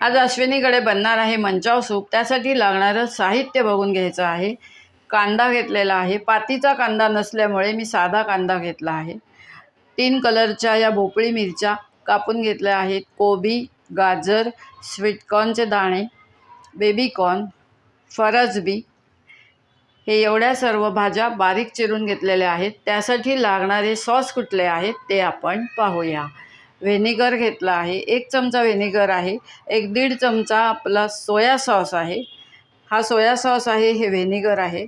आज अश्विनीकडे बनणार आहे मंचाव सूप. त्यासाठी लागणारं साहित्य बघून घ्यायचं आहे. कांदा घेतलेला आहे. पातीचा कांदा नसल्यामुळे मी साधा कांदा घेतला आहे. तीन कलरच्या या भोपळी मिरच्या कापून घेतल्या आहेत. कोबी गाजर स्वीटकॉर्नचे दाणे बेबीकॉर्न फरसबी. हे एवढ्या सर्व भाज्या बारीक चिरून घेतलेल्या आहेत. त्यासाठी लागणारे सॉस कुठले आहेत ते आपण पाहूया. व्हेनिगर घेतला आहे. एक चमचा व्हेनेगर आहे. एक दीड चमचा आपला सोया सॉस आहे. हा सोया सॉस आहे हे व्हेनेगर आहे.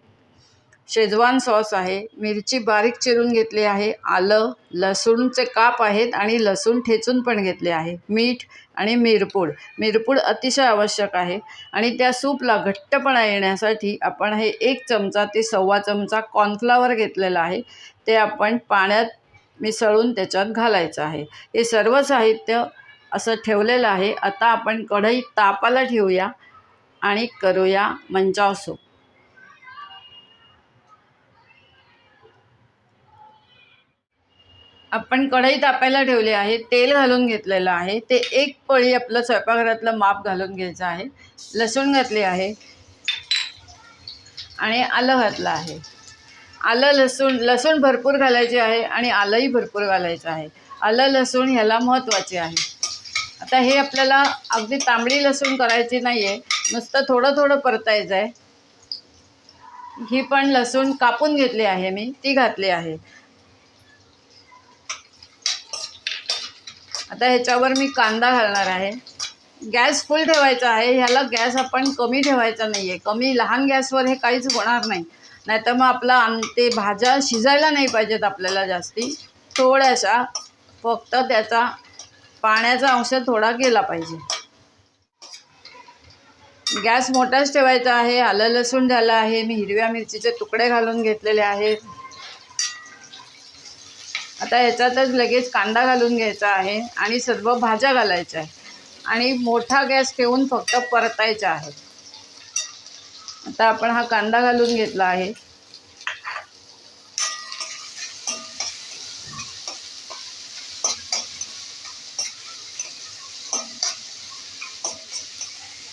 शेजवान सॉस आहे. मिरची बारीक चिरून घेतली आहे. आलं लसूणचे काप आहेत आणि लसूण ठेचून पण घेतले आहे. मीठ आणि मिरपूड. मिरपूड अतिशय आवश्यक आहे. आणि त्या सूपला घट्टपणा येण्यासाठी आपण हे एक चमचा ते सव्वा चमचा कॉर्नफ्लावर घेतलेला आहे. ते आपण पाण्यात मिसळून त्याच्यात घालायचं आहे. हे सर्व साहित्य असं ठेवलेलं आहे. आता आपण कढई तापाला ठेवूया आणि करूया मंचाव सूप आपण कढई तापायला ठेवली आहे. तेल घालून घेतलेलं आहे. ते एक पळी आपलं स्वयंपाकघरातलं माप घालून घ्यायचं आहे. लसूण घातले आहे. आणि आलं घातलं आहे. आलं लसूण लसूण भरपूर घालायचे आहे आणि आलंही भरपूर घालायचं आहे. आलं लसूण ह्याला महत्त्वाचे आहे. आता हे आपल्याला अगदी तांबडी लसूण करायची नाही आहे नुसतं थोडं थोडं परतायचं आहे. ही पण लसूण कापून घेतली आहे मी ती घातली आहे. आता ह्याच्यावर मी कांदा घालणार आहे. गॅस फुल ठेवायचा आहे ह्याला गॅस आपण कमी ठेवायचा नाही आहे कमी लहान गॅसवर हे काहीच होणार नाही. नाहीतर मग आपला आम ते भाज्या शिजायला नाही पाहिजेत आपल्याला जास्ती. थोड्याशा फक्त त्याचा पाण्याचा अंश थोडा गेला पाहिजे. गॅस मोठाच ठेवायचा आहे आलं लसूण झालं आहे मी हिरव्या मिरचीचे तुकडे घालून घेतलेले आहेत. आता ह्याच्यातच लगेच कांदा घालून घ्यायचा आहे आणि सर्व भाज्या घालायच्या आहे आणि मोठा गॅस ठेवून फक्त परतायचा आहे. आता आपण हा कांदा घालून घेतला आहे.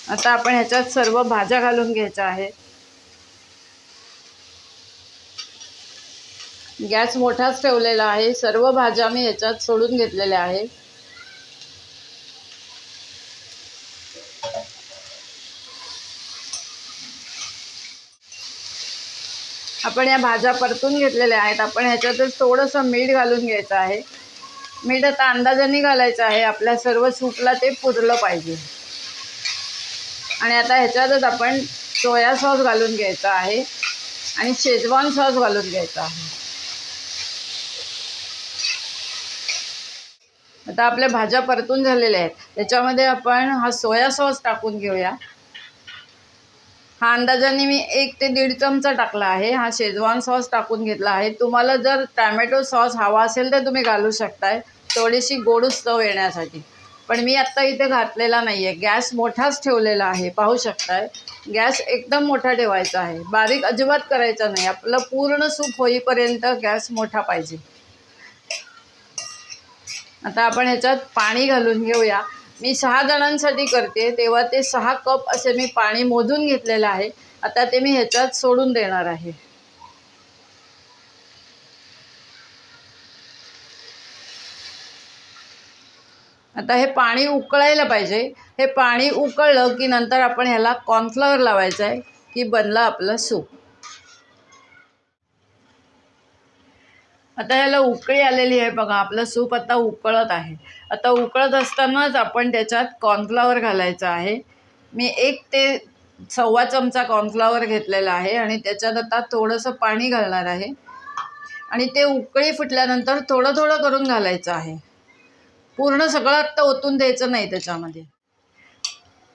आता आपण ह्याच्यात सर्व भाज्या घालून घ्यायच्या आहेत गॅस मोठाच ठेवलेला आहे. सर्व भाज्या मी ह्याच्यात सोडून घेतलेल्या आहे. आपण या भाज्या परतून घेतलेल्या आहेत. आपण ह्याच्यातच थोडंसं मीठ घालून घ्यायचं आहे. मीठ आता अंदाजाने घालायचं आहे. आपल्या सर्व सूपला ते पुरलं पाहिजे. आणि आता ह्याच्यातच आपण सोया सॉस घालून घ्यायचा आहे. आणि शेजवान सॉस घालून घ्यायचा आहे. आता आपल्या भाज्या परतून झालेल्या आहेत. त्याच्यामध्ये आपण हा सोया सॉस टाकून घेऊया. हा अंदाजाने मी एक ते दीड चमचा टाकला आहे. हा शेजवान सॉस टाकून घेतला आहे. तुम्हाला जर टॅमॅटो सॉस हवा असेल तर तुम्ही घालू शकताय. थोडीशी गोडूस चव येण्यासाठी. पण मी आत्ता इथे घातलेला नाही आहे गॅस मोठाच ठेवलेला आहे. पाहू शकताय. गॅस एकदम मोठा ठेवायचा आहे. बारीक अजिबात करायचा नाही. आपलं पूर्ण सूप होईपर्यंत गॅस मोठा पाहिजे. आता आपण ह्याच्यात पाणी घालून घेऊया. मी सहा जणांसाठी करते तेव्हा ते सहा कप असे मी पाणी मोजून घेतलेलं आहे. आता ते मी ह्याच्यात सोडून देणार आहे. आता हे पाणी उकळायला पाहिजे. हे पाणी उकळलं की नंतर आपण ह्याला कॉर्नफ्लॉवर लावायचं आहे की बनलं आपलं सूप आता ह्याला उकळी आलेली आहे बघा आपलं सूप आता उकळत आहे. आता उकळत असतानाच आपण त्याच्यात कॉर्नफ्लॉवर घालायचं आहे. मी एक ते सव्वा चमचा कॉर्नफ्लॉवर घेतलेला आहे आणि त्याच्यात आता थोडंसं पाणी घालणार आहे. आणि ते उकळी फुटल्यानंतर थोडं थोडं करून घालायचं आहे. पूर्ण सगळं आत्ता ओतून द्यायचं नाही त्याच्यामध्ये.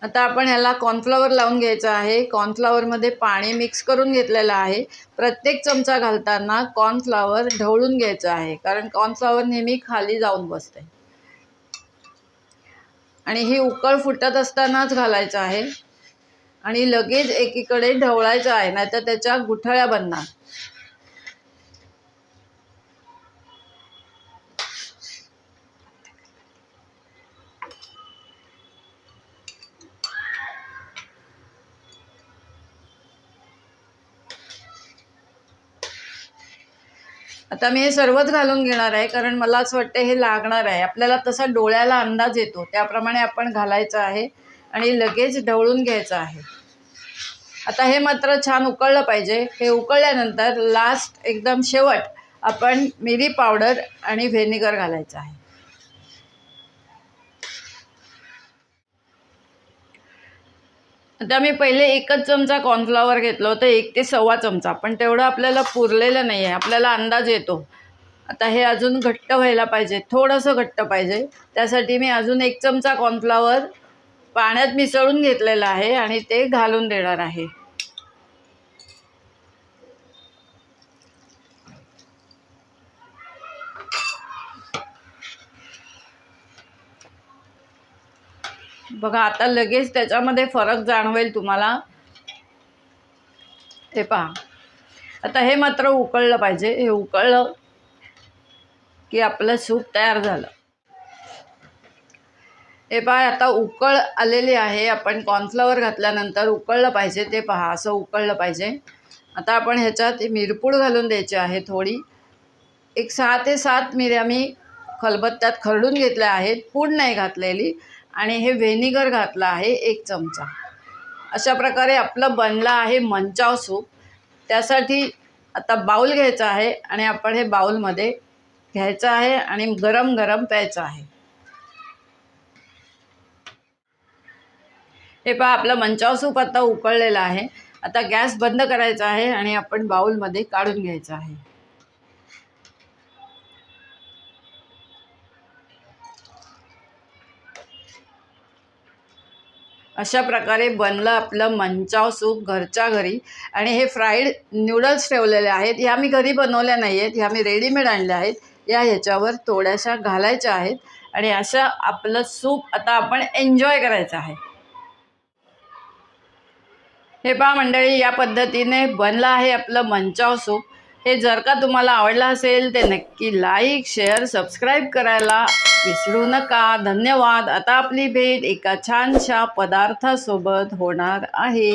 आता आपण ह्याला कॉर्नफ्लॉवर लावून घ्यायचं आहे. कॉर्नफ्लॉवरमध्ये पाणी मिक्स करून घेतलेलं आहे. प्रत्येक चमचा घालताना कॉर्नफ्लॉवर ढवळून घ्यायचं आहे. कारण कॉर्नफ्लॉवर नेहमी खाली जाऊन बसते. आणि ही उकळ फुटत असतानाच घालायचं आहे. आणि लगेच एकीकडे ढवळायचं आहे. नाहीतर त्याच्या गुठळ्या बनणार. आता मी हे सर्वच घालून घेणार आहे कारण मला असं वाटतं हे लागणार आहे. आपल्याला तसा डोळ्याला अंदाज येतो त्याप्रमाणे आपण घालायचं आहे आणि लगेच ढवळून घ्यायचं आहे. आता हे मात्र छान उकळलं पाहिजे. हे उकळल्यानंतर लास्ट एकदम शेवट आपण मिरी पावडर आणि व्हेनिगर घालायचं आहे. आता मी पहिले एकच चमचा कॉर्नफ्लॉवर घेतलं होतं एक ते सव्वा चमचा. पण तेवढं आपल्याला पुरलेलं नाही आहे आपल्याला अंदाज येतो. आता हे अजून घट्ट व्हायला पाहिजे थोडंसं घट्ट पाहिजे. त्यासाठी मी अजून एक चमचा कॉर्नफ्लॉवर पाण्यात मिसळून घेतलेलं आहे आणि ते घालून देणार आहे. बघा आता लगेच त्याच्यामध्ये फरक जाणवेल तुम्हाला. हे पहा. आता हे मात्र उकळलं पाहिजे. हे उकळलं की आपलं सूप तयार झालं. हे पहा आता उकळ आलेली आहे. आपण कॉर्नफ्लॉवर घातल्यानंतर उकळलं पाहिजे ते पहा असं उकळलं पाहिजे. आता आपण ह्याच्यात मिरपूड घालून द्यायची आहे थोडी. एक सहा ते सात मिऱ्या मी खलबत्त्यात खरडून घेतल्या आहेत. पूड नाही घातलेली. आणि हे व्हेनिगर घातलं आहे एक चमचा. अशा प्रकारे आपलं बनलं आहे मंचाव सूप. त्यासाठी आता बाऊल घ्यायचा आहे आणि आपण हे बाऊलमध्ये घ्यायचं आहे आणि गरम गरम प्यायचं आहे. हे पहा आपलं मंचाव सूप आता उकळलेलं आहे. आता गॅस बंद करायचा आहे आणि आपण बाऊलमध्ये काढून घ्यायचं आहे. अशा प्रकारे बनलं आपलं मंचाव सूप घरच्या घरी. आणि हे फ्राईड नूडल्स ठेवलेले आहेत. ह्या मी घरी बनवल्या नाही आहेत ह्या मी रेडीमेड आणल्या आहेत. या ह्याच्यावर थोड्याशा घालायच्या आहेत. आणि अशा आपलं सूप आता आपण एन्जॉय करायचं आहे. हे पहा मंडळी या पद्धतीने बनलं आहे आपलं मंचाव सूप. हे जर का तुम्हाला आवडलं असेल ते नक्की लाईक शेअर सबस्क्राईब करायला विसरू नका. धन्यवाद. आता आपली भेट एका छानशा पदार्थासोबत होणार आहे.